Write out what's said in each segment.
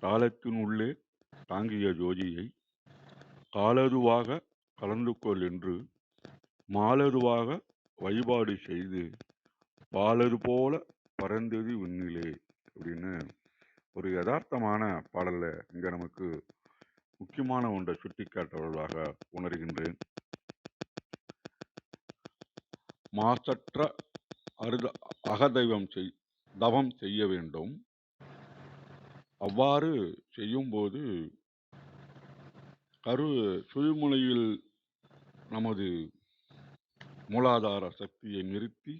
காலத்தின் உள்ளே தாங்கிய ஜோதியை காலதுவாக கலந்து கொள் என்று மாலதுவாக வழிபாடு செய்து பாலது போல பறந்தது விண்ணிலே அப்படின்னு ஒரு யதார்த்தமான பாடலை இங்கே நமக்கு முக்கியமான ஒன்றை சுட்டிக்காட்டுவதாக உணர்கின்றேன். மாசற்ற அருத அகதெய்வம் செய் தவம் செய்ய வேண்டும். அவ்வாறு செய்யும்போது கரு சுழுமுனையில் நமது மூலாதார சக்தியை நிறுத்தி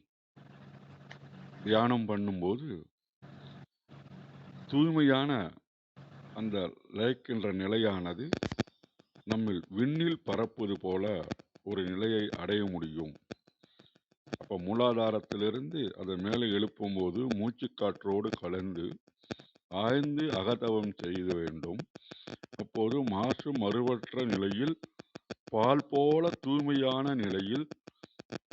தியானம் பண்ணும்போது தூய்மையான அந்த லயக்கின்ற நிலையானது நம்மில் விண்ணில் பறப்பது போல ஒரு நிலையை அடைய முடியும். அப்போ மூலாதாரத்திலிருந்து அதை மேலே எழுப்பும்போது மூச்சுக்காற்றோடு கலந்து ஆய்ந்து அகதவம் செய்த வேண்டும். அப்போது மாசு மறுவற்ற நிலையில் பால் போல தூய்மையான நிலையில்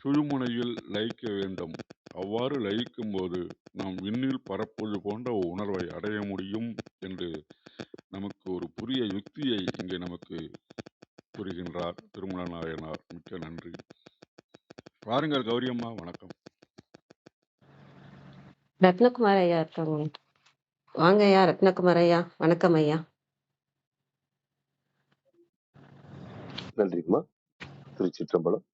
சுழுமுனையில் லயிக்க வேண்டும். அவ்வாறு லயிக்கும் போது நாம் விண்ணில் பரப்புவது போன்ற உணர்வை அடைய முடியும் என்று நமக்கு ஒரு புதிய யுக்தியை இங்கே நமக்கு கூறுகின்றார் திருமண நாயனார் மிக்க நன்றி. பாருங்கள் கௌரியம்மா வணக்கம். ரத்னகுமார் ஐயா இருக்காங்க. வாங்க ஐயா ரத்னகுமார் ஐயா வணக்கம் ஐயா. நன்றிங்கம்மா திருச்சிற்றம்பலம்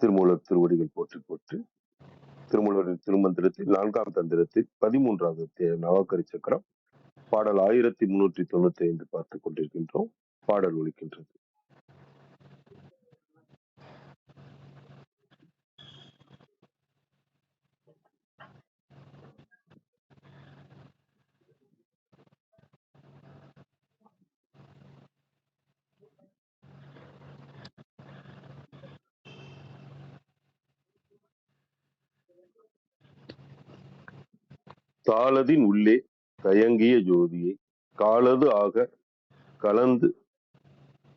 திருமூலர் திருவடிகள் போற்றி போற்றி. திருமூலரின் திருமந்திரத்தில் நான்காம் தந்திரத்தில் பதிமூன்றாவது அத்தியாயம் நவக்கரி சக்கரம். பாடல் ஆயிரத்தி முன்னூற்றி தொண்ணூத்தி ஐந்து பார்த்து கொண்டிருக்கின்றோம். பாடல் ஒலிக்கின்றது தாளதின் உள்ளே தயங்கிய ஜோதியை காலது ஆக கலந்து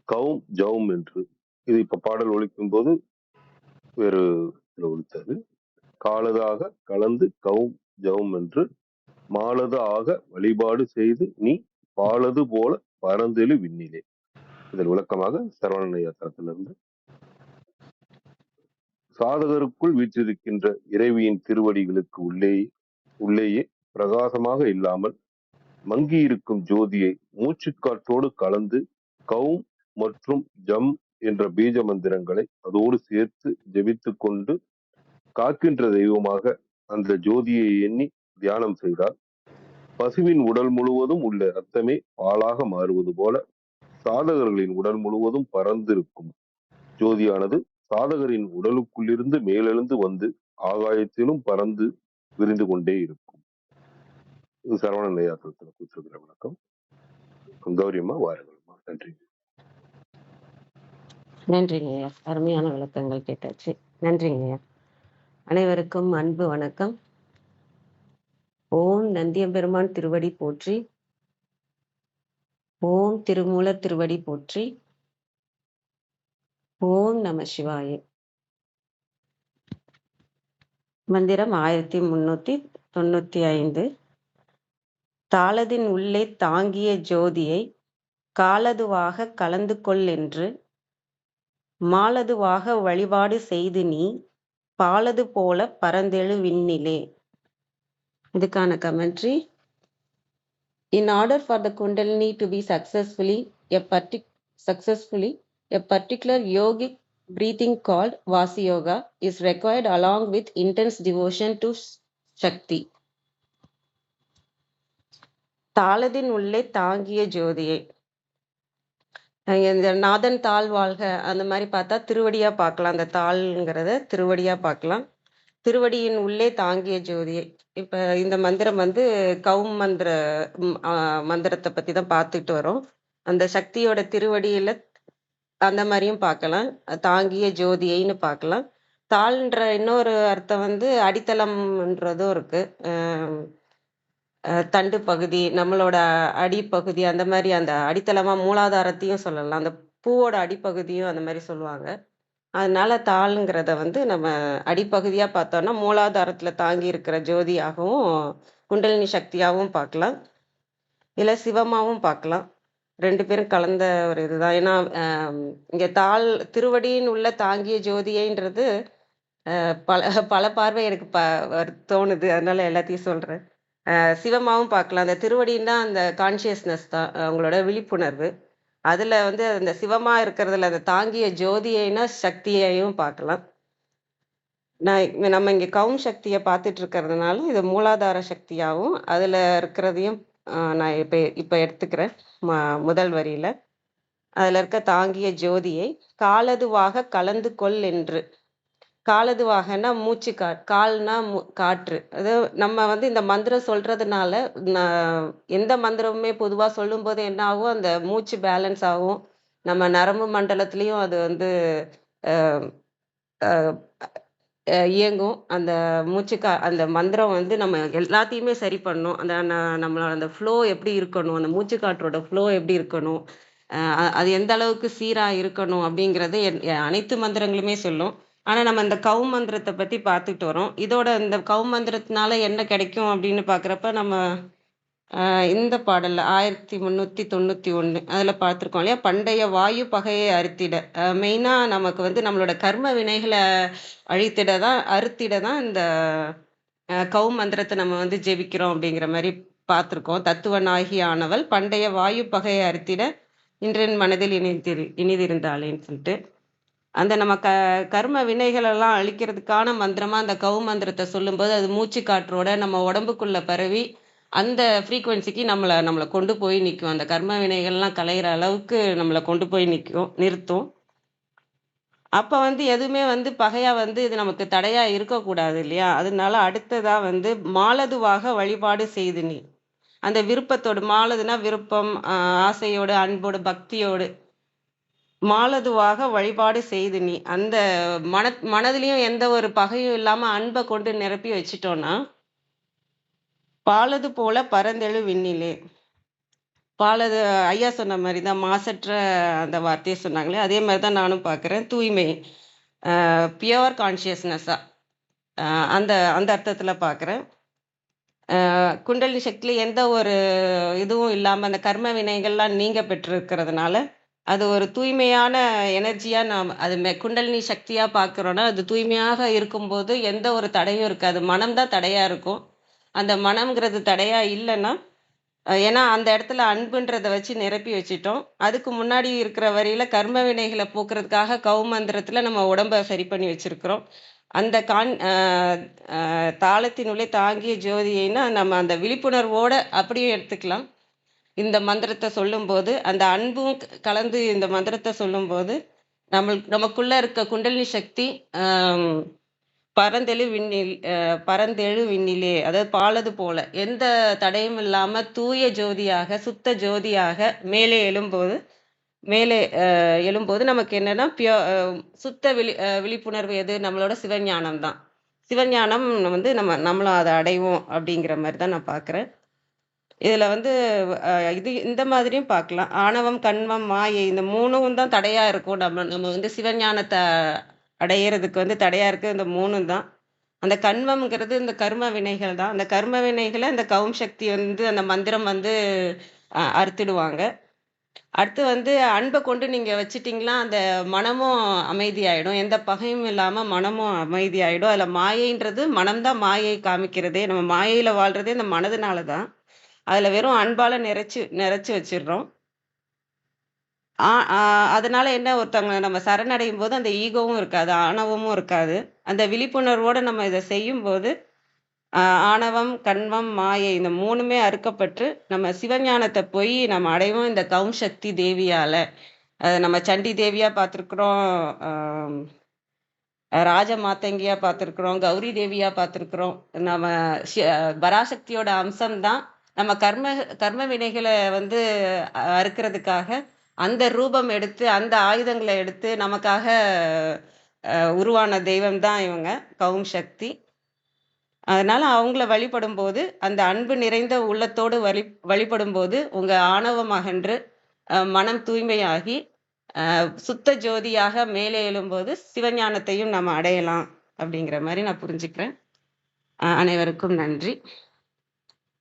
கவும் ஜவும் என்று இது இப்ப பாடல் ஒலிக்கும் போது வேறு ஒழித்தது காலதாக கலந்து கவும் ஜவும் என்று மாலது ஆக வழிபாடு செய்து நீ பாலது போல பரந்தெழு விண்ணிலே. இதன் விளக்கமாக சரவணனையா தரத்திலிருந்து சாதகருக்குள் வீற்றிருக்கின்ற இறைவியின் திருவடிகளுக்கு உள்ளே உள்ளேயே பிரகாசமாக இல்லாமல் மங்கியிருக்கும் ஜோதியை மூச்சுக்காற்றோடு கலந்து கௌம் மற்றும் ஜம் என்ற பீஜ மந்திரங்களை அதோடு சேர்த்து ஜெபித்து கொண்டு காக்கின்ற தெய்வமாக அந்த ஜோதியை எண்ணி தியானம் செய்தால் பசுவின் உடல் முழுவதும் உள்ள ரத்தமே பாலாக மாறுவது போல சாதகர்களின் உடல் முழுவதும் பறந்திருக்கும். ஜோதியானது சாதகரின் உடலுக்குள்ளிருந்து மேலெழுந்து வந்து ஆகாயத்திலும் பறந்து விரிந்து கொண்டே இருக்கும். இது சரவண நிலையாத்திரத்தில் கொடுத்திருக்கிற வணக்கம். கௌரியம்மா வாருங்கம்மா நன்றி. நன்றிங்க ஐயா. அருமையான விளக்கங்கள் கேட்டாச்சு. நன்றிங்க ஐயா. அனைவருக்கும் அன்பு வணக்கம். ஓம் நந்தியம்பெருமான் திருவடி போற்றி. ஓம் திருமூலர் திருவடி போற்றி. ஓம் நம சிவாய. மந்திரம் ஆயிரத்தி முன்னூத்தி தொண்ணூத்தி ஐந்து. தாளதின் உள்ளே தாங்கிய ஜோதியை காலதுவாக கலந்து கொள்ளென்று மாலதுவாக வழிபாடு செய்து நீ பாலது போல பரந்தெழு விண்ணிலே இதுக்கான commentary in order for the Kundalini to be successfully a parti successfully a particular yogic breathing called Vasi yoga is required along with intense devotion to Shakti தாளதின் உள்ளே தாங்கிய ஜோதியை. இந்த நாதன் தாழ் வாழ்க அந்த மாதிரி பார்த்தா திருவடியா பார்க்கலாம். அந்த தாள்ங்கிறத திருவடியா பார்க்கலாம். திருவடியின் உள்ளே தாங்கிய ஜோதியை. இப்ப இந்த மந்திரம் வந்து கௌம் மந்திர மந்திரத்தை பத்தி தான் பார்த்துட்டு வரோம். அந்த சக்தியோட திருவடியில அந்த மாதிரியும் பார்க்கலாம். தாங்கிய ஜோதியைன்னு பார்க்கலாம். தாள்ன்ற இன்னொரு அர்த்தம் வந்து அடித்தளம்ன்றதும் இருக்கு. அஹ் தண்டு பகுதி நம்மளோட அடிப்பகுதி அந்த மாதிரி அந்த அடித்தளமா மூலாதாரத்தையும் சொல்லலாம் அந்த பூவோட அடிப்பகுதியும் அந்த மாதிரி சொல்லுவாங்க அதனால தாளுங்கிறத வந்து நம்ம அடிப்பகுதியா பார்த்தோம்னா மூலாதாரத்துல தாங்கி இருக்கிற ஜோதியாகவும் குண்டலினி சக்தியாகவும் பார்க்கலாம் இல்ல சிவமாவும் பார்க்கலாம். ரெண்டு பேரும் கலந்த ஒரு இதுதான். ஏன்னா, அம் இங்க தாள் திருவடியின் உள்ள தாங்கிய ஜோதியைன்றது பல பல பார்வை எனக்கு ப தோணுது. அதனால எல்லாத்தையும் சொல்றேன். சிவமாவும் பார்க்கலாம். அந்த திருவடின்னா அந்த கான்ஷியஸ்னஸ் தான். அவங்களோட விழிப்புணர்வு. அதில் வந்து அந்த சிவமாக இருக்கிறதுல அந்த தாங்கிய ஜோதியைனா சக்தியையும் பார்க்கலாம். நான் நம்ம இங்கே கவும் சக்தியை பார்த்துட்டு இருக்கிறதுனால, இது மூலாதார சக்தியாகவும் அதில் இருக்கிறதையும் நான் இப்போ இப்போ எடுத்துக்கிறேன். ம முதல் வரியில் அதில் இருக்க தாங்கிய ஜோதியை காலதுவாக கலந்து கொள் என்று. காலதுவாகன்னா மூச்சு கா கால்னா மூ காற்று. அது நம்ம வந்து இந்த மந்திரம் சொல்றதுனால, நான் எந்த மந்திரமுமே பொதுவாக சொல்லும்போது என்ன ஆகும், அந்த மூச்சு பேலன்ஸ் ஆகும். நம்ம நரம்பு மண்டலத்துலேயும் அது வந்து இயங்கும். அந்த மூச்சு கா அந்த மந்திரம் வந்து நம்ம எல்லாத்தையுமே சரி பண்ணும். அந்த நம்மளோட அந்த ஃப்ளோ எப்படி இருக்கணும், அந்த மூச்சு காற்றோட ஃப்ளோ எப்படி இருக்கணும், அது எந்த அளவுக்கு சீராக இருக்கணும் அப்படிங்கிறது என் அனைத்து மந்திரங்களுமே சொல்லும். ஆனால் நம்ம இந்த கவு மந்திரத்தை பற்றி பார்த்துட்டு வரோம். இதோட இந்த கௌ மந்திரத்தினால என்ன கிடைக்கும் அப்படின்னு பார்க்குறப்ப நம்ம இந்த பாடலில் ஆயிரத்தி முந்நூற்றி தொண்ணூற்றி ஒன்று அதில் பார்த்துருக்கோம் இல்லையா? பண்டைய வாயு பகையை அறுத்திட. மெயினாக நமக்கு வந்து நம்மளோட கர்ம வினைகளை அழித்திட தான் அறுத்திட தான் இந்த கவு கௌ நம்ம வந்து ஜெபிக்கிறோம் அப்படிங்கிற மாதிரி பார்த்துருக்கோம். தத்துவனாகி ஆனவள் பண்டைய வாயு பகையை அறுத்திட இன்றின் மனதில் இணைந்திரு இனிதிருந்தாளேன்னு சொல்லிட்டு. அந்த நம்ம க கர்ம வினைகளெல்லாம் அழிக்கிறதுக்கான மந்திரமாக அந்த கவு மந்திரத்தை சொல்லும்போது, அது மூச்சு காற்றோட நம்ம உடம்புக்குள்ளே பரவி, அந்த ஃப்ரீக்குவென்சிக்கு நம்மளை நம்மளை கொண்டு போய் நிற்கும் அந்த கர்ம வினைகள்லாம் கலையிற அளவுக்கு நம்மளை கொண்டு போய் நிற்கும் நிறுத்தும். அப்போ வந்து எதுவுமே வந்து பகையாக வந்து இது நமக்கு தடையாக இருக்கக்கூடாது இல்லையா? அதனால அடுத்ததாக வந்து மாலதுவாக வழிபாடு செய்து நீ. அந்த விருப்பத்தோடு மாலதுனா விருப்பம், ஆசையோடு, அன்போடு, பக்தியோடு. மாலதுவாக வழிபாடு செய்து நீ. அந்த மன மனதிலையும் எந்த ஒரு பகையும் இல்லாம அன்பை கொண்டு நிரப்பி வச்சுட்டோம்னா பாலது போல பரந்தெழு விண்ணிலே. பாலது ஐயா சொன்ன மாதிரி தான் மாசற்ற அந்த வார்த்தையை சொன்னாங்களே, அதே மாதிரி தான் நானும் பார்க்குறேன். தூய்மை. பியோர் பியூர் அந்த அந்த அர்த்தத்தில் பார்க்குறேன். குண்டலி குண்டலினி எந்த ஒரு இதுவும் இல்லாமல் அந்த கர்ம வினைகள்லாம் நீங்க பெற்றிருக்கிறதுனால, அது ஒரு தூய்மையான எனர்ஜியாக நாம் அது மெ குண்டலினி சக்தியாக பார்க்குறோன்னா அது தூய்மையாக இருக்கும்போது எந்த ஒரு தடையும் இருக்காது. மனம் தான் தடையாக இருக்கும். அந்த மனம்ங்கிறது தடையாக இல்லைன்னா ஏன்னா அந்த இடத்துல அன்புன்றதை வச்சு நிரப்பி வச்சுட்டோம். அதுக்கு முன்னாடி இருக்கிற வரியில கர்ம வினைகளை போக்குறதுக்காக கவுமந்திரத்தில் நம்ம உடம்ப சரி பண்ணி வச்சுருக்கிறோம் அந்த கான் தாளத்தினுள்ளே தாங்கிய ஜோதியைன்னா, நம்ம அந்த விழிப்புணர்வோடு அப்படியே எடுத்துக்கலாம். இந்த மந்திரத்தை சொல்லும்போது, அந்த அன்பும் கலந்து இந்த மந்திரத்தை சொல்லும்போது, நம்மளுக்கு நமக்குள்ள இருக்க குண்டலினி சக்தி பரந்தெழு விண்ணில் பரந்தெழு விண்ணிலே அதாவது பாலது போல எந்த தடையும் இல்லாம தூய ஜோதியாக, சுத்த ஜோதியாக மேலே எழும்போது மேலே எழும்போது நமக்கு என்னன்னா பியோ சுத்த விழி விழிப்புணர்வு எது? நம்மளோட சிவஞானம் தான். சிவஞானம் வந்து நம்ம நம்மளும் அதை அடைவோம் அப்படிங்கிற மாதிரி தான் நான் பார்க்குறேன். இதில் வந்து இது இந்த மாதிரியும் பார்க்கலாம். ஆணவம், கண்மம் மாயை இந்த மூணும் தான் தடையாக இருக்கும். நம்ம நம்ம வந்து சிவஞானத்தை அடையிறதுக்கு வந்து தடையாக இருக்குது இந்த மூணும் தான். அந்த கண்மம்ங்கிறது இந்த கர்ம வினைகள் தான். அந்த கர்ம வினைகளை அந்த கவும் சக்தி வந்து அந்த மந்திரம் வந்து அறுத்துடுவாங்க. அடுத்து வந்து அன்பை கொண்டு நீங்கள் வச்சிட்டிங்களா அந்த மனமும் அமைதியாயிடும். எந்த பகையும் இல்லாமல் மனமும் அமைதியாயிடும். அதில் மாயைன்றது மனம் தான் மாயை காமிக்கிறதே. நம்ம மாயையில் வாழ்கிறதே இந்த மனதுனால தான். அதில் வெறும் அன்பால் நிறைச்சி நிறைச்சி வச்சிடுறோம் ஆ அதனால என்ன ஒருத்தவங்க நம்ம சரணடையும் போது அந்த ஈகோவும் இருக்காது. ஆணவமும் இருக்காது. அந்த விழிப்புணர்வோடு நம்ம இதை செய்யும்போது, ஆணவம், கன்மம், மாயை இந்த மூணுமே அறுக்கப்பட்டு, நம்ம சிவஞானத்தை போய் நம்ம அடைவோம் இந்த கவுன் சக்தி தேவியால் நம்ம சண்டி தேவியாக பார்த்துருக்குறோம். ராஜ மாதங்கியா பார்த்துருக்குறோம். கௌரி தேவியாக பார்த்துருக்குறோம். நம்ம ஷ பராசக்தியோட அம்சம்தான் நம்ம கர்ம கர்ம வினைகளை வந்து அறுக்கிறதுக்காக அந்த ரூபம் எடுத்து, அந்த ஆயுதங்களை எடுத்து நமக்காக உருவான தெய்வம் தான் இவங்க, கவும் சக்தி. அதனால அவங்கள வழிபடும்போது, அந்த அன்பு நிறைந்த உள்ளத்தோடு வழி வழிபடும்போது, உங்க ஆணவம் அகன்று, மனம் தூய்மையாகி, சுத்த ஜோதியாக மேலே எழும்போது, சிவஞானத்தையும் நம்ம அடையலாம். அப்படிங்கிற மாதிரி நான் புரிஞ்சுக்கிறேன். அனைவருக்கும் நன்றி.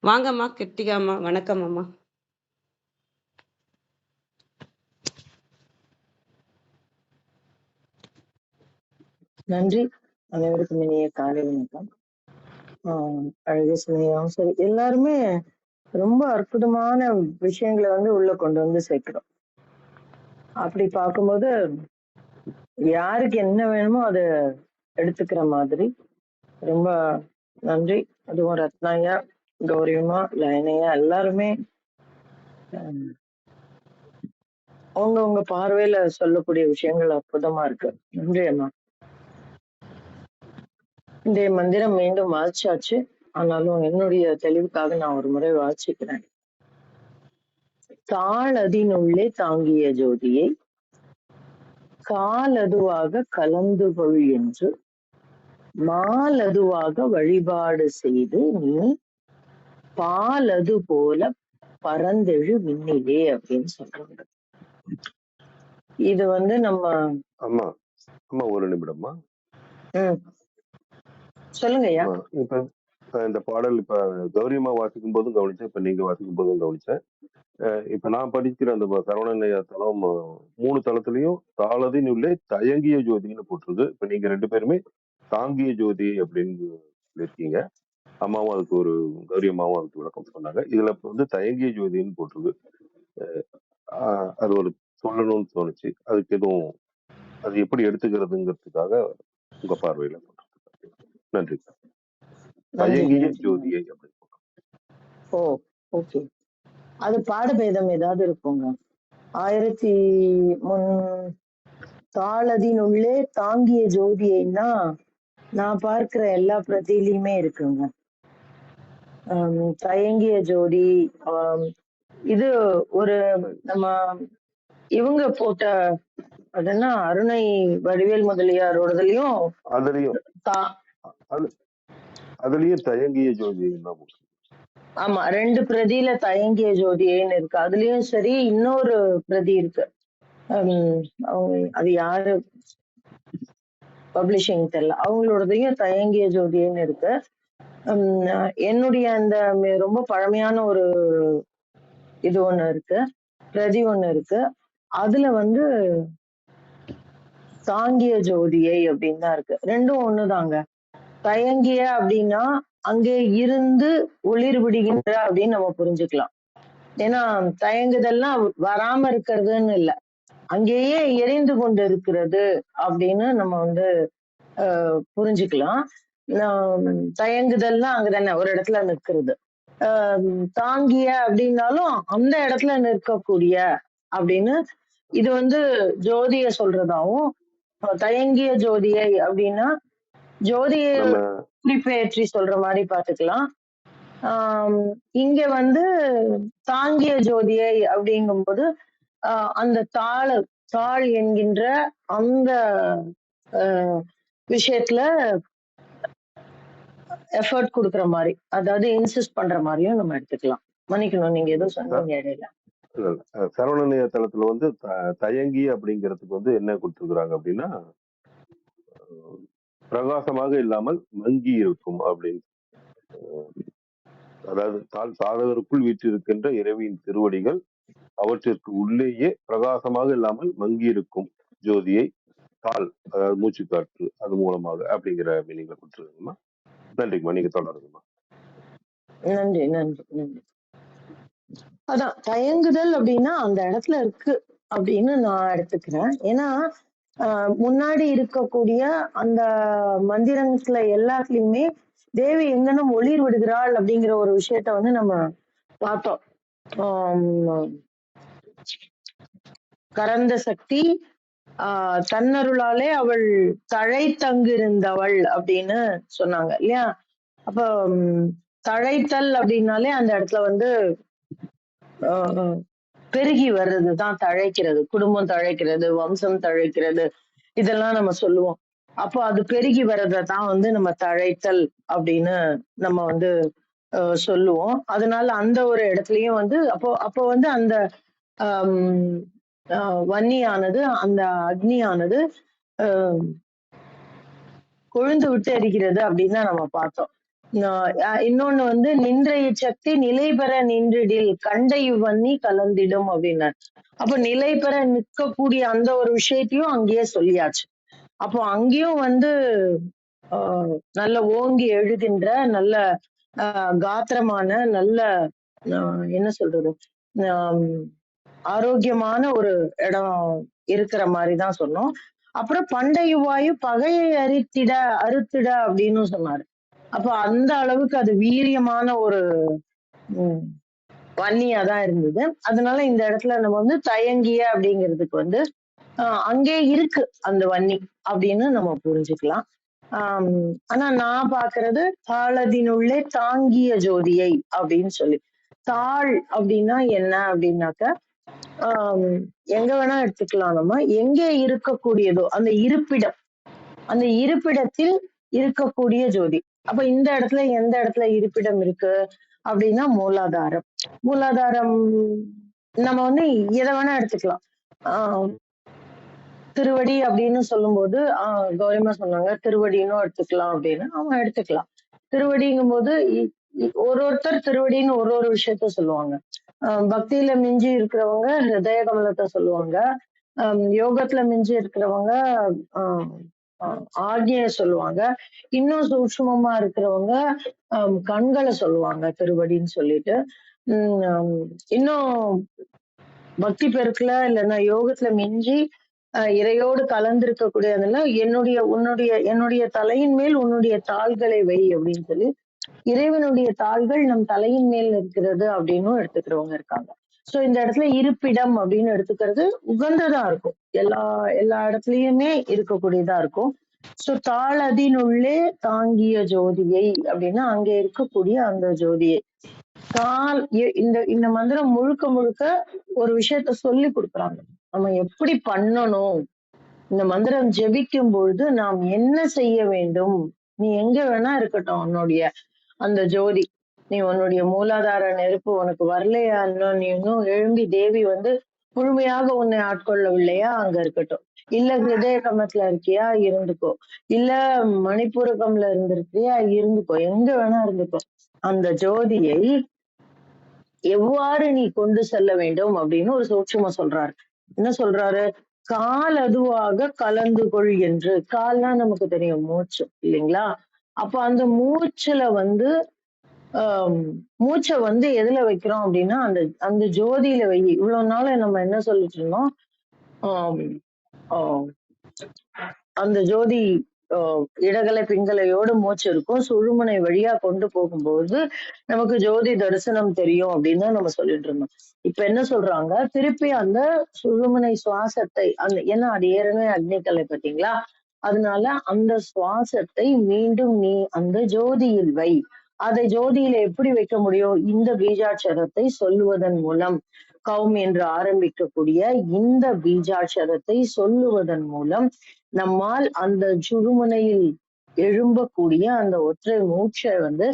வாங்கம்மா கிருத்திகாம்மா வணக்கம் அம்மா நன்றி. அனைவருக்கும் இனிய காலை வணக்கம். ஆஹ் அழகிய சுனியாவும் சரி எல்லாருமே ரொம்ப அற்புதமான விஷயங்களை வந்து உள்ள கொண்டு வந்து சேர்க்கிறோம். அப்படி பார்க்கும்போது யாருக்கு என்ன வேணுமோ அதை எடுத்துக்கிற மாதிரி. ரொம்ப நன்றி. அதுவும் ரத்னாயா கௌரியமா லைனையா எல்லாருமே ஆஹ் அவங்கவங்க பார்வையில சொல்லக்கூடிய விஷயங்கள் அற்புதமா இருக்கு. நன்றி அம்மா. இன்றைய மந்திரம் மீண்டும் வாசிச்சாச்சு. ஆனாலும் என்னுடைய தெளிவுக்காக நான் ஒரு முறை வாசிக்கிறேன். தாளதினுள்ளே தாங்கிய ஜோதியை காலதுவாக கலந்து கொள் என்று மாலதுவாக வழிபாடு செய்து நீ பாலது போல பரந்தெழு விண்ணிலே அப்படின்னு சொல்றாங்க. இது வந்து நம்ம அம்மா அம்மா ஒரு நிமிடம்மா. சொல்லுங்க இப்ப இந்த பாடல் இப்ப கௌரியம்மா வாசிக்கும் போதும் கவனிச்சேன் இப்ப நீங்க வாசிக்கும் போதும் கவனிச்சேன் இப்ப நான் படிக்கிற அந்த சரவணனையா தலம் அஹ், மூணு தளத்திலையும் தாளதின் உள்ளே தயங்கிய ஜோதின்னு போட்டிருக்கு. இப்ப நீங்க ரெண்டு பேருமே தாங்கிய ஜோதி அப்படின்னு சொல்லியிருக்கீங்க. அம்மாவும் அதுக்கு ஒரு கௌரி அம்மாவும் அதுக்கு விளக்கம் சொன்னாங்க. இதுல இப்ப வந்து தயங்கிய ஜோதின்னு போட்டிருக்கு. ஆஹ் அது ஒரு சொல்லணும்னு தோணுச்சு. அதுக்கு எதுவும் அது எப்படி எடுத்துக்கிறதுங்கிறதுக்காக உங்க பார்வையில சொல்றேன் நன்றி நன்றி. தயங்கிய நன்றி. ஜோதியை அப்படின்னு. Oh okay. அது பாடபேதம் ஏதாவது இருக்குங்க? ஆயிரத்தி முன் தாளதினுள்ளே தாங்கிய ஜோதியைன்னா நான் பார்க்கிற எல்லா பிரதிலையுமே இருக்குங்க. தயங்கிய ஜோதி ஆம், இது ஒரு நம்ம இவங்க போட்ட அதுன்னா அருணை வடிவேல் முதலியாரோடதுலயும் அதுலயும். அதுலயும் தயங்கிய போட்டிருக்கு. ஆமா ரெண்டு பிரதியில தயங்கிய ஜோதியேன்னு இருக்கு? அதுலயும் சரி இன்னொரு பிரதி இருக்கு. அது யாரு? பப்ளிஷிங் தெரியல. அவங்களோடதையும் தயங்கிய ஜோதியேன்னு இருக்கு? என்னுடைய அந்த ரொம்ப பழமையான ஒரு இது ஒண்ணு இருக்கு. பிரதி ஒண்ணு இருக்கு. அதுல வந்து தாங்கிய ஜோதியை அப்படின்னு தான் இருக்கு. ரெண்டும் ஒண்ணுதாங்க. தயங்கிய அப்படின்னா அங்கே இருந்து ஒளிர் விடுகின்ற அப்படின்னு நம்ம புரிஞ்சுக்கலாம். ஏன்னா தயங்குதெல்லாம் வராம இருக்கிறதுன்னு இல்ல. அங்கேயே எரிந்து கொண்டு இருக்கிறது அப்படின்னு நம்ம வந்து ஆஹ், புரிஞ்சுக்கலாம். நான் தயங்குதல்லாம் அங்கதானே ஒரு இடத்துல நிற்கிறது. தாங்கிய அப்படின்னாலும் அந்த இடத்துல நிற்கக்கூடிய அப்படின்னு இது வந்து ஜோதிய சொல்றதாவும் தயங்கிய ஜோதியை அப்படின்னா ஜோதியை குறிப்பேற்றி சொல்ற மாதிரி பாத்துக்கலாம் இங்க வந்து தாங்கிய ஜோதியை அப்படிங்கும்போது ஆஹ், அந்த தாள தாள் என்கின்ற அந்த ஆஹ், விஷயத்துல எஃபர்ட் கொடுக்குற மாதிரி அதாவது இன்சிஸ்ட் பண்ற மாதிரியும் நம்ம எடுத்துக்கலாம். மன்னிக்கணும் நீங்க ஏதோ சொன்னீங்க இடையில. தளத்துல வந்து தயங்கி அப்படிங்கிறதுக்கு வந்து என்ன கொடுத்துருக்குறாங்க அப்படின்னா பிரகாசமாக இல்லாமல் மங்கி இருக்கும் அப்படின்னு. அதாவது தாழ் சாதகருக்குள் வீற்றிருக்கின்ற இறைவியின் திருவடிகள் அவற்றிற்கு உள்ளேயே பிரகாசமாக இல்லாமல் மங்கி இருக்கும் ஜோதியை தாள் அதாவது மூச்சுக்காற்று அது மூலமாக அப்படிங்கிற மீனிங்ல கொடுத்துருக்கீங்கம்மா. நன்றிங்கம்மா நீங்க தொடருங்கம்மா நன்றி நன்றி நன்றி. அதான் தயங்குதல் அப்படின்னா அந்த இடத்துல இருக்கு அப்படின்னு நான் எடுத்துக்கிறேன். ஏன்னா முன்னாடி இருக்கக்கூடிய அந்த மந்திரத்துல எல்லாத்துலயுமே தேவி எங்கனும் ஒளிர் விடுகிறாள் அப்படிங்கிற ஒரு விஷயத்த வந்து நம்ம பார்த்தோம். கரந்த சக்தி ஆஹ் தன்னருளாலே அவள் தழை தங்கிருந்தவள் அப்படின்னு சொன்னாங்க இல்லையா? அப்ப உம், தழைத்தல் அப்படின்னாலே அந்த இடத்துல வந்து ஆஹ், பெருகி வர்றது தான் தழைக்கிறது. குடும்பம் தழைக்கிறது வம்சம் தழைக்கிறது இதெல்லாம் நம்ம சொல்லுவோம். அப்போ அது பெருகி வர்றதை தான் வந்து நம்ம தழைத்தல் அப்படின்னு நம்ம வந்து ஆஹ், சொல்லுவோம். அதனால அந்த ஒரு இடத்துலயும் வந்து அப்போ அப்போ வந்து அந்த ஆஹ், வன்னியானது அந்த அக்னியானது கொழுந்து விட்டு எரிக்கிறது அப்படின்னு தான் நம்ம பார்த்தோம். அஹ் இன்னொன்னு வந்து நின்றைய சக்தி நிலை பெற நின்றிடில் கண்டை வன்னி கலந்திடும் அப்படின்னாரு. அப்ப நிலை பெற நிற்கக்கூடிய அந்த ஒரு விஷயத்தையும் அங்கேயே சொல்லியாச்சு. அப்போ அங்கேயும் வந்து ஆஹ், நல்ல ஓங்கி எழுகின்ற நல்ல ஆஹ், காத்திரமான நல்ல ஆஹ், என்ன சொல்றது? ஆரோக்கியமான ஒரு இடம் இருக்கிற மாதிரி தான் சொன்னோம். அப்புறம் பண்டைய வாயு பகையை அரித்திட அறுத்திட அப்படின்னு சொன்னாரு. அப்ப அந்த அளவுக்கு அது வீரியமான ஒரு பன்னியா தான் இருந்தது. அதனால இந்த இடத்துல நம்ம வந்து தயங்கிய அப்படிங்கிறதுக்கு வந்து ஆஹ் அங்கே இருக்கு அந்த வன்னி அப்படின்னு நம்ம புரிஞ்சுக்கலாம். ஆஹ் ஆனா நான் பாக்குறது தாளதினுள்ளே தாங்கிய ஜோதியை அப்படின்னு சொல்லி. தாள் அப்படின்னா என்ன அப்படின்னாக்க எங்க வேணா எடுத்துக்கலாம் நம்ம. எங்கே இருக்கக்கூடியதோ அந்த இருப்பிடம். அந்த இருப்பிடத்தில் இருக்கக்கூடிய ஜோதி. அப்ப இந்த இடத்துல எந்த இடத்துல இருப்பிடம் இருக்கு? அப்படின்னா மூலாதாரம். மூலாதாரம் நம்ம வந்து எதை வேணா எடுத்துக்கலாம். ஆஹ் திருவடி அப்படின்னு சொல்லும்போது ஆஹ் கௌரிமா சொன்னாங்க திருவடின்னு எடுத்துக்கலாம் அப்படின்னு. அவன் எடுத்துக்கலாம். திருவடிங்கும் போது இ- ஒரு ஒருத்தர் திருவடின்னு ஒரு ஒரு விஷயத்த சொல்லுவாங்க. பக்தியில மிஞ்சி இருக்கிறவங்க ஹிருதய கமலத்தை சொல்லுவாங்க. ஆஹ் யோகத்துல மிஞ்சி இருக்கிறவங்க ஆஹ் ஆக்ஞைய சொல்லுவாங்க. இன்னும் சூட்சமமா இருக்கிறவங்க ஆஹ் கண்களை சொல்லுவாங்க திருவடின்னு சொல்லிட்டு. உம் இன்னும் பக்தி பெருக்குல இல்லைன்னா யோகத்துல மிஞ்சி ஆஹ் இறையோடு கலந்திருக்கக்கூடியதுல என்னுடைய உன்னுடைய என்னுடைய தலையின் மேல் உன்னுடைய தாள்களை வை அப்படின்னு சொல்லி இறைவனுடைய தாள்கள் நம் தலையின் மேல் இருக்கிறது அப்படின்னும் எடுத்துக்கிறவங்க இருக்காங்க. சோ இந்த இடத்துல இருப்பிடம் அப்படின்னு எடுத்துக்கிறது உகந்ததா இருக்கும். எல்லா எல்லா இடத்துலயுமே இருக்கக்கூடியதா இருக்கும். சோ தாளதினுள்ளே தாங்கிய ஜோதியை அப்படின்னா அங்க இருக்கக்கூடிய அந்த ஜோதியை. தாள் இந்த இந்த மந்திரம் முழுக்க முழுக்க ஒரு விஷயத்த சொல்லி கொடுக்குறாங்க. நம்ம எப்படி பண்ணணும்? இந்த மந்திரம் ஜெபிக்கும் பொழுது நாம் என்ன செய்ய வேண்டும்? நீ எங்க வேணா இருக்கட்டும் உன்னுடைய அந்த ஜோதி நீ உன்னுடைய மூலாதார நெருப்பு உனக்கு வரலையா இன்னும் நீ இன்னும் எழும்பி தேவி வந்து முழுமையாக உன்னை ஆட்கொள்ளவில்லையா? அங்க இருக்கட்டும். இல்ல ஹிருதய கமத்துல இருக்கியா? இருந்துக்கோ. இல்ல மணிப்பூரகம்ல இருந்திருக்கியா இருந்துக்கோ. எங்க வேணா இருந்துக்கோ. அந்த ஜோதியை எவ்வாறு நீ கொண்டு செல்ல வேண்டும் அப்படின்னு ஒரு சூட்சமா சொல்றாரு. என்ன சொல்றாரு? கால் அதுவாக கலந்து கொள் என்று. கால்னா நமக்கு தெரியும் மூச்சு இல்லைங்களா? அப்ப அந்த மூச்சுல வந்து ஆஹ் மூச்சை வந்து எதுல வைக்கிறோம் அப்படின்னா அந்த அந்த ஜோதியில வை. இவ்வளவு நாள் நம்ம என்ன சொல்லிட்டு இருந்தோம்? ஆஹ் ஆஹ் அந்த ஜோதி ஆஹ் இடகலை பிங்கலையோடு மூச்சு இருக்கும். சுழுமுனை வழியா கொண்டு போகும்போது நமக்கு ஜோதி தரிசனம் தெரியும் அப்படின்னு நம்ம சொல்லிட்டு இருந்தோம். இப்ப என்ன சொல்றாங்க? திருப்பி அந்த சுழுமுனை சுவாசத்தை அந்த ஏன்னா அது ஏற்கனவே அக்னிக்கலை பார்த்தீங்களா? அதனால அந்த சுவாசத்தை மீண்டும் நீ அந்த ஜோதியில் வை. அதை ஜோதியில எப்படி வைக்க முடியும்? இந்த பீஜாட்சரத்தை சொல்லுவதன் மூலம். கவும் என்று ஆரம்பிக்கக்கூடிய இந்த பீஜாட்சரத்தை சொல்லுவதன் மூலம் நம்மால் அந்த சுருமனையில் எழும்பக்கூடிய அந்த ஒற்றை மூச்சை வந்து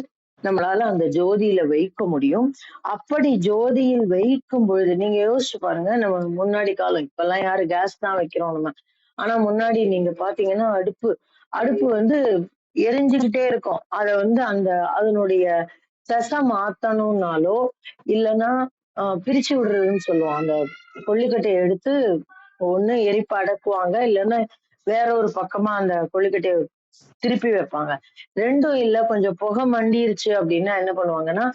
நம்மளால அந்த ஜோதியில வைக்க முடியும். அப்படி ஜோதியில் வைக்கும் பொழுது நீங்க யோசிச்சு பாருங்க நம்ம முன்னாடி காலம் இப்பெல்லாம் யாரு கேஸ் தான் வைக்கிறோம் நம்ம. ஆனா முன்னாடி நீங்க பாத்தீங்கன்னா அடுப்பு அடுப்பு வந்து எரிஞ்சுக்கிட்டே இருக்கும். அத வந்து அந்த அதனுடைய சசம் மாத்தணும்னாலோ இல்லைன்னா ஆஹ் பிரிச்சு விடுறதுன்னு சொல்லுவோம். அந்த கொள்ளிக்கட்டையை எடுத்து ஒண்ணு எரிப்பு அடக்குவாங்க இல்லைன்னா வேற ஒரு பக்கமா அந்த கொள்ளிக்கட்டையை திருப்பி வைப்பாங்க. ரெண்டும் இல்ல கொஞ்சம் புகை மண்டிருச்சு அப்படின்னா என்ன பண்ணுவாங்கன்னா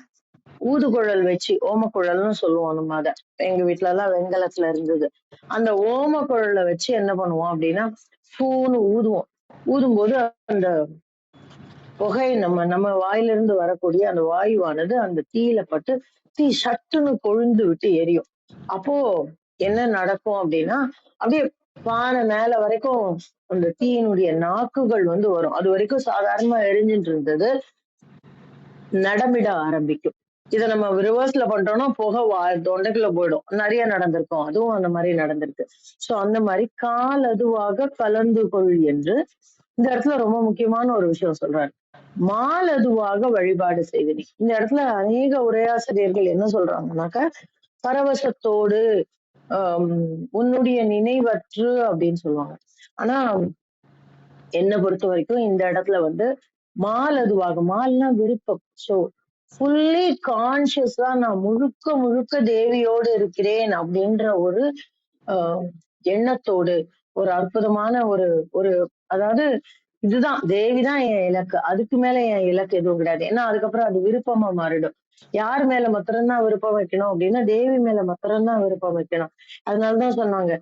ஊதுகுழல் வச்சு ஓமக்குழல்னு சொல்லுவோம் நம்ம அதை எங்க வீட்டுல எல்லாம் வெண்கலத்துல இருந்தது. அந்த ஓமக்குழலை வச்சு என்ன பண்ணுவோம் அப்படின்னா பூன்னு ஊதுவோம். ஊதும்போது அந்த புகை நம்ம நம்ம வாயிலிருந்து வரக்கூடிய அந்த வாயுவானது அந்த தீயில பட்டு தீ சட்டுன்னு கொழுந்து விட்டு எரியும். அப்போ என்ன நடக்கும் அப்படின்னா அப்படியே பானை மேல வரைக்கும் அந்த தீயினுடைய நாக்குகள் வந்து வரும். அது வரைக்கும் சாதாரணமா எரிஞ்சுட்டு இருந்தது. நடமிட ஆரம்பிக்கும். இதை நம்ம ரிவர்ஸ்ல பண்றோம்னா புகை வா தொண்டைக்குள்ள போயிடும். நிறைய நடந்திருக்கும். அதுவும் அந்த மாதிரி நடந்திருக்கு. சோ அந்த மாதிரி கால் அதுவாக கலந்து கொள் என்று இந்த இடத்துல ரொம்ப முக்கியமான ஒரு விஷயம் சொல்றாரு. மால் அதுவாக வழிபாடு செய்து இந்த இடத்துல அநேக உரையாசிரியர்கள் என்ன சொல்றாங்கன்னாக்க பரவசத்தோடு ஆஹ் உன்னுடைய நினைவற்று அப்படின்னு சொல்லுவாங்க. ஆனா என்ன பொறுத்த வரைக்கும் இந்த இடத்துல வந்து மால் அதுவாக மால்னா விருப்பம். சோ ஃபுல்லி கான்சியஸா நான் முழுக்க முழுக்க தேவியோடு இருக்கிறேன் அப்படின்ற ஒரு எண்ணத்தோடு ஒரு அற்புதமான ஒரு ஒரு அதாவது இதுதான் தேவிதான் என் இலக்கு. அதுக்கு மேல என் இலக்கு எதுவும் கிடையாது. ஏன்னா அதுக்கப்புறம் அது விருப்பமா மாறிடும். யார் மேல மாத்திரம்தான் விருப்பம் வைக்கணும் அப்படின்னா தேவி மேல மாத்திரம்தான் விருப்பம் வைக்கணும். அதனாலதான் சொன்னாங்க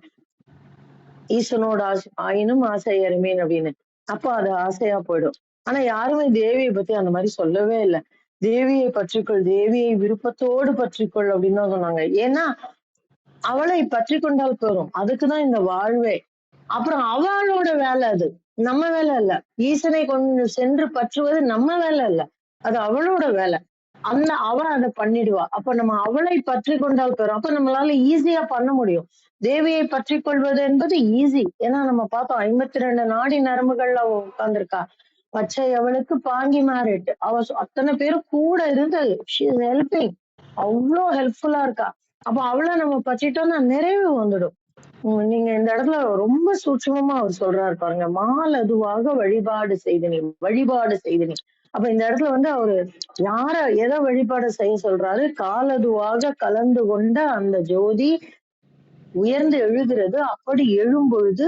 ஈசனோட ஆசை ஆயினும் ஆசை அருமீன் அப்படின்னு. அப்போ அது ஆசையா போயிடும். ஆனா யாருமே தேவியை பத்தி அந்த மாதிரி சொல்லவே இல்லை. தேவியை பற்றிக்கொள் தேவியை விருப்பத்தோடு பற்றிக்கொள் அப்படின்னு தான் சொன்னாங்க. ஏன்னா அவளை பற்றி கொண்டால் போறோம் அதுக்குதான் இந்த வாழ்வே. அப்புறம் அவளோட வேலை அது. நம்ம வேலை இல்ல ஈசனை கொண்டு சென்று பற்றுவது நம்ம வேலை இல்ல அது அவளோட வேலை. அந்த அவ அதை பண்ணிடுவா. அப்ப நம்ம அவளை பற்றி கொண்டால் போறோம் அப்ப நம்மளால ஈஸியா பண்ண முடியும். தேவியை பற்றி கொள்வது என்பது ஈஸி ஏன்னா நம்ம பார்த்தோம் ஐம்பத்தி ரெண்டு நாடி நரம்புகள்ல உட்கார்ந்துருக்கா. பச்சை அவளுக்கு பாங்கி மாறிட்டு அவ அத்தனை பேரும் கூட இருந்து ஹெல்பிங் அவ்வளோ ஹெல்ப்ஃபுல்லா இருக்கா. அப்ப அவளை நம்ம பச்சிட்டோம்னா நிறைவு வந்துடும். உம் நீங்க இந்த இடத்துல ரொம்ப சூட்சமமா அவர் சொல்றாரு பாருங்க. மால் அதுவாக வழிபாடு செய்து நீ வழிபாடு செய்து நீ அப்ப இந்த இடத்துல வந்து அவரு யார எதை வழிபாடு செய்ய சொல்றாரு? காலதுவாக கலந்து கொண்ட அந்த ஜோதி உயர்ந்து எழுகிறது. அப்படி எழும்பொழுது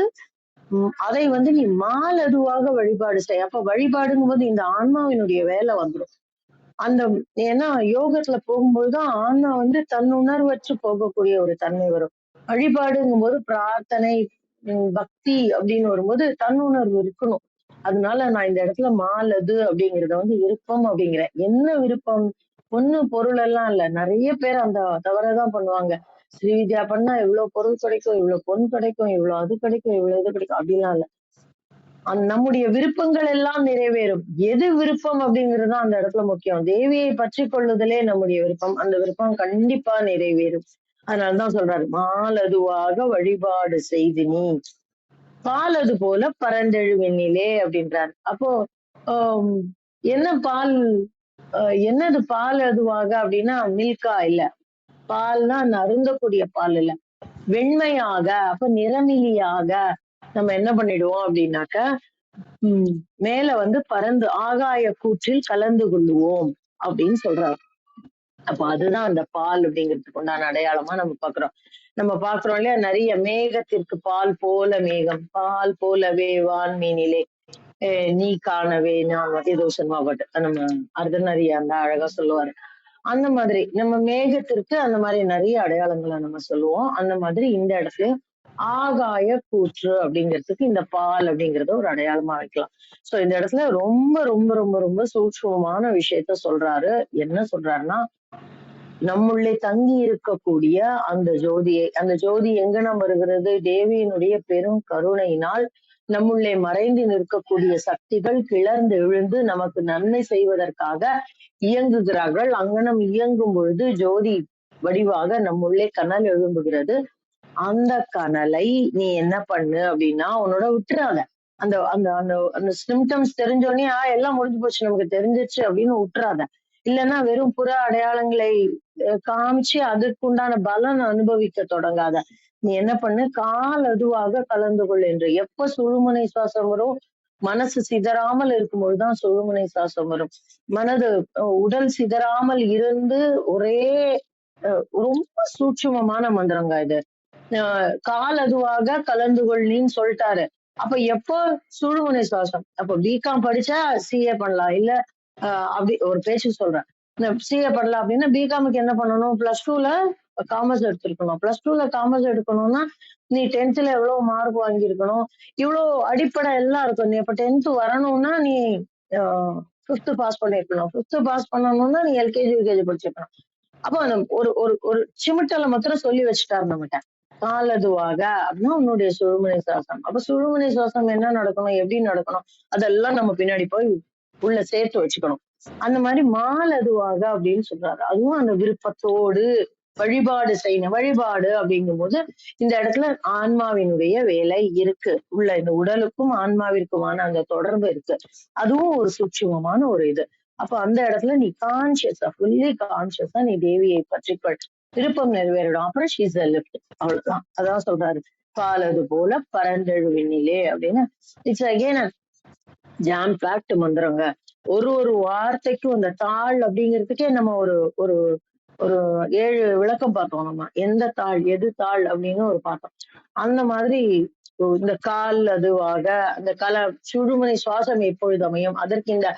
அதை வந்து நீ மாலதுவாக வழிபாடு செய். அப்ப வழிபாடுங்கும் போது இந்த ஆன்மாவினுடைய வேலை வந்துடும் அந்த ஏன்னா யோகத்துல போகும்போதுதான் ஆன்மா வந்து தன் உணர்வற்று போகக்கூடிய ஒரு தன்மை வரும். வழிபாடுங்கும் போது பிரார்த்தனை உம், பக்தி அப்படின்னு வரும்போது தன்னுணர்வு இருக்கணும். அதனால நான் இந்த இடத்துல மாலது அப்படிங்கறத வந்து விருப்பம் அப்படிங்கிறேன். என்ன விருப்பம்? ஒண்ணு பொருள் எல்லாம் இல்ல. நிறைய பேர் அந்த தவறதான் பண்ணுவாங்க. ஸ்ரீவித்யா பண்ணா இவ்வளவு பொருள் கிடைக்கும் இவ்வளவு பொன் கிடைக்கும் இவ்வளவு அது கிடைக்கும் இவ்வளவு இது கிடைக்கும் அப்படிலாம் இல்ல. நம்முடைய விருப்பங்கள் எல்லாம் நிறைவேறும். எது விருப்பம் அப்படிங்கிறது அந்த இடத்துல முக்கியம். தேவியை பற்றி கொள்ளுதலே நம்முடைய விருப்பம். அந்த விருப்பம் கண்டிப்பா நிறைவேறும். அதனாலதான் சொல்றாரு மாலதுவாக வழிபாடு செய்து நீ. பாலது போல பரந்தெழு வெண்ணிலே அப்படின்றாரு. அப்போ என்ன பால் அஹ், என்னது பால் அதுவாக அப்படின்னா மில்கா இல்ல. பால்னா நருந்தக்கூடிய பால் இல்ல. வெண்மையாக அப்ப நிறமிலியாக நம்ம என்ன பண்ணிடுவோம் அப்படின்னாக்க உம் மேல வந்து பறந்து ஆகாய கூற்றில் கலந்து கொள்ளுவோம் அப்படின்னு சொல்றாரு அப்ப அதுதான் அந்த பால் அப்படிங்கிறதுக்கு உண்டான அடையாளமா நம்ம பாக்குறோம். நம்ம பாக்குறோம் இல்லையா? நிறைய மேகத்திற்கு பால் போல மேகம் பால் போலவே வான்மீனிலே. அஹ் நீ காணவே நான் ஏதோ சொன்ன நம்ம அர்த்தநரி அந்த அழகா சொல்லுவாரு. அந்த மாதிரி நம்ம மேகத்திற்கு அந்த மாதிரி நிறைய அடையாளங்களை நம்ம சொல்லுவோம். அந்த மாதிரி இந்த இடத்துல ஆகாய கூற்று அப்படிங்கிறதுக்கு இந்த பால் அப்படிங்கறத ஒரு அடையாளமா வைக்கலாம். சோ இந்த இடத்துல ரொம்ப ரொம்ப ரொம்ப ரொம்ப சூட்சமான விஷயத்த சொல்றாரு. என்ன சொல்றாருன்னா நம்முள்ளே தங்கி இருக்கக்கூடிய அந்த ஜோதியை அந்த ஜோதி எங்கனம் வருகிறது தேவியினுடைய பெரும் கருணையினால் நம்முள்ளே மறைந்து நிற்கக்கூடிய சக்திகள் கிளர்ந்து எழுந்து நமக்கு நன்மை செய்வதற்காக இயங்குகிறார்கள். அங்கனம் இயங்கும் பொழுது ஜோதி வடிவாக நம்முள்ளே கனல் எழும்புகிறது. அந்த கனலை நீ என்ன பண்ணு அப்படின்னா உன்னோட விட்டுறாத அந்த அந்த அந்த அந்த சிம்டம்ஸ் தெரிஞ்சோடனே ஆ எல்லாம் முடிஞ்சு போச்சு நமக்கு தெரிஞ்சிச்சு அப்படின்னு விட்டுறாத இல்லைன்னா வெறும் புற அடையாளங்களை காமிச்சு அதுக்குண்டான பலன் அனுபவிக்க தொடங்காத. நீ என்ன பண்ணு? கால் அதுவாக கலந்து கொள் என்று. எப்ப சுழுமுனை சுவாசம் வரும்? மனசு சிதறாமல் இருக்கும்போதுதான் சுழுமுனை சுவாசம் வரும். மனது உடல் சிதறாமல் இருந்து ஒரே அஹ், ரொம்ப சூட்சுமமான மந்திரங்க இது. அஹ், கால் அதுவாக கலந்து கொள்ளின்னு சொல்லிட்டாரு. அப்ப எப்போ? சுழுமுனை சுவாசம். அப்ப பிகாம் படிச்சா சிஏ பண்ணலாம். இல்ல ஆஹ் அப்படி ஒரு பேச்சு சொல்றேன். சிஏ பண்ணலாம் அப்படின்னா பிகாமுக்கு என்ன பண்ணணும்? பிளஸ் டூல காமர்ஸ் எடுத்திருக்கணும். பிளஸ் டூல காமர்ஸ் எடுக்கணும்னா நீ டென்த்ல எவ்வளவு மார்க் வாங்கியிருக்கணும்? இவ்வளவு அடிப்படை எல்லாம் இருக்கும் நீ இப்ப டென்த் வரணும்னா நீ ஃபிஃப்த் பாஸ் பண்ணிருக்கணும் ஃபிஃப்த் பாஸ் பண்ணணும்னா நீ எல்கேஜி யூகேஜி படிச்சிருக்கணும். அப்போ அந்த ஒரு ஒரு ஒரு சிமிட்டலை மாத்திரம் சொல்லி வச்சுட்டாரு நம்மகிட்ட. காலதுவாக அப்படின்னா உன்னுடைய சுழுமனை சுவாசம். அப்ப சுழுமனை சுவாசம் என்ன நடக்கணும்? எப்படி நடக்கணும்? அதெல்லாம் நம்ம பின்னாடி போய் உள்ள சேர்த்து வச்சுக்கணும். அந்த மாதிரி மாலதுவாக அப்படின்னு சொல்றாரு. அதுவும் அந்த விருப்பத்தோடு வழிபாடு செய்யணும். வழிபாடு அப்படிங்கும் போது இந்த இடத்துல ஆன்மாவினுடைய வேலை இருக்கு. உள்ள இந்த உடலுக்கும் ஆன்மாவிற்குமான அந்த தொடர்பு இருக்கு. அதுவும் ஒரு சூட்சுமமான ஒரு இது. அப்ப அந்த இடத்துல நீ கான்சியஸா ஃபுல்லி கான்சியஸா நீ தேவியை பற்றிக்கொள் விருப்பம் நிறைவேறிடும் அப்புறம் ஷீஸ் அவ்வளவுதான். அதான் சொல்றாரு. பாலது போல பரந்தழு விண்ணிலே அப்படின்னு இட்ஸ் அகேன் ஜாம் பேக்ட் மந்திரங்க. ஒரு ஒரு வார்த்தைக்கும் அந்த தாள் அப்படிங்கிறதுக்கே நம்ம ஒரு ஒரு ஒரு ஏழு விளக்கம் பார்த்தோம் நம்ம. எந்த தாள் எது தாள் அப்படின்னு ஒரு பார்த்தோம். அந்த மாதிரி இந்த கால் அதுவாக அந்த கல சுழுமுனை சுவாசம் எப்பொழுது அமையும்? அதற்கு இந்த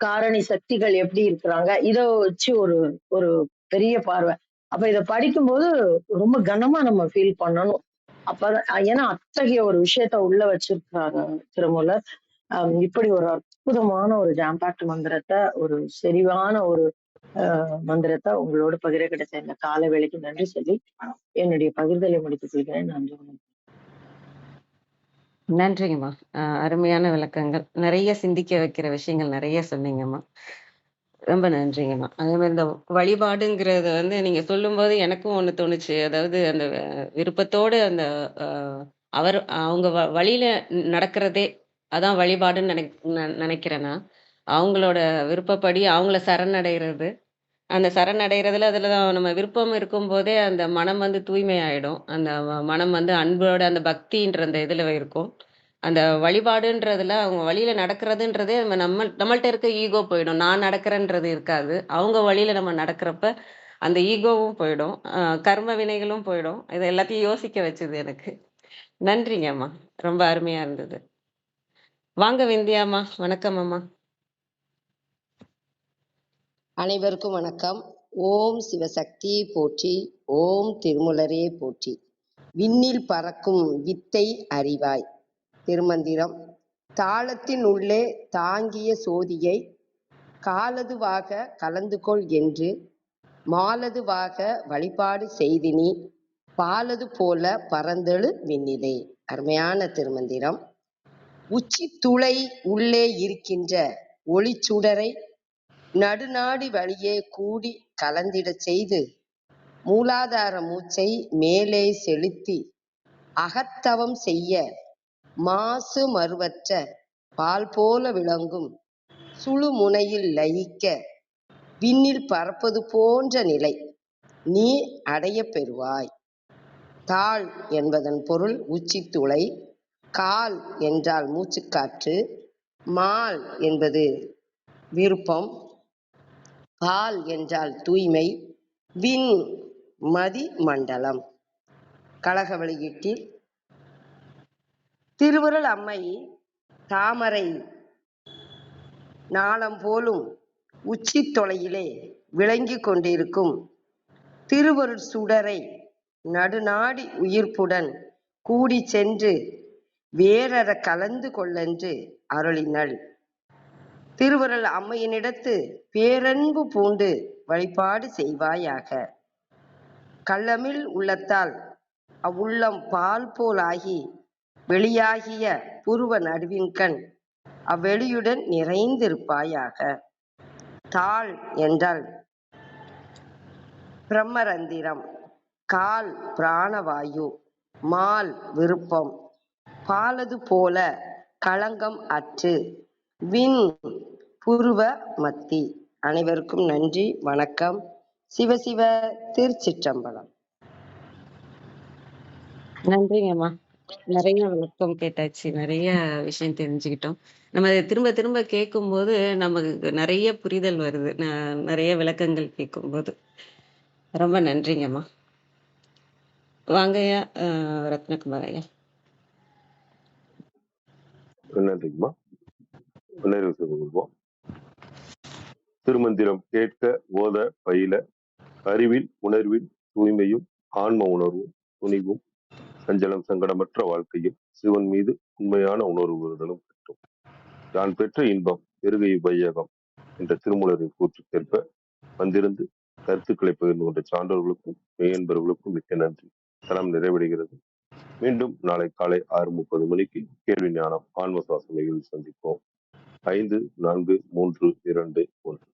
காரணி சக்திகள் எப்படி இருக்கிறாங்க? இதை வச்சு ஒரு ஒரு பெரிய பார்வை. அப்ப இத படிக்கும்போது ரொம்ப கனமா நம்ம ஃபீல் பண்ணணும். அப்ப ஏன்னா அத்தகைய ஒரு விஷயத்த உள்ள வச்சிருக்காங்க திருமூலர். இப்படி ஒரு அற்புதமான ஒரு ஜாம்பாக்ட் மந்திரத்தை ஒரு செறிவான ஒரு மந்திரத்தை உங்களோட பகிர கிடைச்ச இந்த கால வேலைக்கு நன்றி சொல்லி என்னுடைய பகிர்தலை முடித்துக் கொள்கிறேன். நன்றி நன்றிங்கம்மா. அருமையான விளக்கங்கள். நிறைய சிந்திக்க வைக்கிற விஷயங்கள் நிறைய சொன்னீங்கம்மா. ரொம்ப நன்றிங்கம்மா. அதே மாதிரி இந்த வழிபாடுங்கிறது வந்து நீங்க சொல்லும்போது எனக்கும் ஒண்ணு தோணுச்சு. அதாவது அந்த விருப்பத்தோடு அந்த அவர் அவங்க வழியில நடக்கிறதே அதான் வழிபாடுன்னு நினை நினைக்கிறேன்னா நினைக்கிறேன் நான். அவங்களோட விருப்பப்படி அவங்கள சரணடைகிறது. அந்த சரணடைகிறதுல அதில் தான் நம்ம விருப்பம் இருக்கும்போதே அந்த மனம் வந்து தூய்மையாயிடும். அந்த மனம் வந்து அன்போட அந்த பக்தின்ற அந்த இதில் இருக்கும். அந்த வழிபாடுன்றதுல அவங்க வழியில் நடக்கிறதுன்றதே நம்ம நம்ம நம்மள்ட்ட இருக்க ஈகோ போயிடும். நான் நடக்கிறேன்றது இருக்காது. அவங்க வழியில் நம்ம நடக்கிறப்ப அந்த ஈகோவும் போயிடும். கர்ம வினைகளும் போயிடும். இது எல்லாத்தையும் யோசிக்க வச்சது எனக்கு. நன்றிங்கம்மா. ரொம்ப அருமையாக இருந்தது. வாங்க விந்தியாம்மா. வணக்கம் அம்மா. அனைவருக்கும் வணக்கம். ஓம் சிவசக்தி போற்றி ஓம் திருமுலரே போற்றி. விண்ணில் பறக்கும் வித்தை அறிவாய். திருமந்திரம். தாளத்தின் உள்ளே தாங்கிய சோதியை காலதுவாக கலந்து கொள் என்று மாலதுவாக வழிபாடு செய்தினி பாலது போல பறந்தெழு விண்ணிலே. அருமையான திருமந்திரம். உச்சி துளை உள்ளே இருக்கின்ற ஒளிச்சுடரை நடுநாடி வழியே கூடி கலந்திடச் செய்து மூலாதார மூச்சை மேலே செலுத்தி அகத்தவம் செய்ய மாசு மறுவற்ற பால் போல விளங்கும் சுழுமுனையில் லயிக்க விண்ணில் பறப்பது போன்ற நிலை நீ அடைய பெறுவாய். தாள் என்பதன் பொருள் உச்சித்துளை கால் என்றால் மூச்சுக்காற்று மால் என்பது விருப்பம் பால் என்றால் தூய்மை விண் மதி மண்டலம். கழக வெளியீட்டில் திருவருள் அம்மை தாமரை நாளம் போலும் உச்சி தொலையிலே விளங்கிக் கொண்டிருக்கும் திருவருள் சுடரை நடுநாடி உயிர்ப்புடன் கூடி சென்று வேறற கலந்து கொள்ளென்று அருளினள். திருவருள் அம்மையினிடத்து பேரன்பு பூண்டு வழிபாடு செய்வாயாக. கள்ளமில் உள்ளத்தால் அவ்வுள்ளம் பால் போலாகி வெளியாகிய புருவ நடுவின்கண் அவ்வெளியுடன் நிறைந்திருப்பாயாக. தாள் என்றால் பிரம்மரந்திரம் கால் பிராணவாயு மால் விருப்பம் பாலது போல களங்கம் அற்று விண் புருவ மத்தி. அனைவருக்கும் நன்றி வணக்கம். சிவசிவ திருச்சிற்றம்பலம். நன்றிங்கம்மா. நிறைய விளக்கம் கேட்டாச்சு. நிறைய விஷயம் தெரிஞ்சுக்கிட்டோம். நம்ம அதை திரும்ப திரும்ப கேட்கும்போது நமக்கு நிறைய புரிதல் வருது. ந- நிறைய விளக்கங்கள் கேட்கும்போது. ரொம்ப நன்றிங்கம்மா. வாங்கய்யா ரத்னகுமார் ஐயா. நன்றிங்கம்மா நிறைவு செய்து கொள்வோம். திருமந்திரம் கேட்க ஓத பயில அறிவில் உணர்வில் தூய்மையும் ஆன்ம உணர்வும் துணிவும் சஞ்சலம் சங்கடமற்ற வாழ்க்கையும் சிவன் மீது உண்மையான உணர்வு வருதலும் பெற்றோம். தான் பெற்ற இன்பம் பெருகை வையகம் என்ற திருமூலரின் கூற்றுக்கேற்ப வந்திருந்து கருத்துக்களை பகிர்ந்து கொண்ட சான்றோர்களுக்கும் மெய்யன்பர்களுக்கும் மிக்க நன்றி. தரம் நிறைவடைகிறது. மீண்டும் நாளை காலை ஆறு முப்பது மணிக்கு கேள்வி ஞானம் ஆன்ம சுவாச சந்திப்போம். ஐந்து நான்கு மூன்று இரண்டு ஒன்று.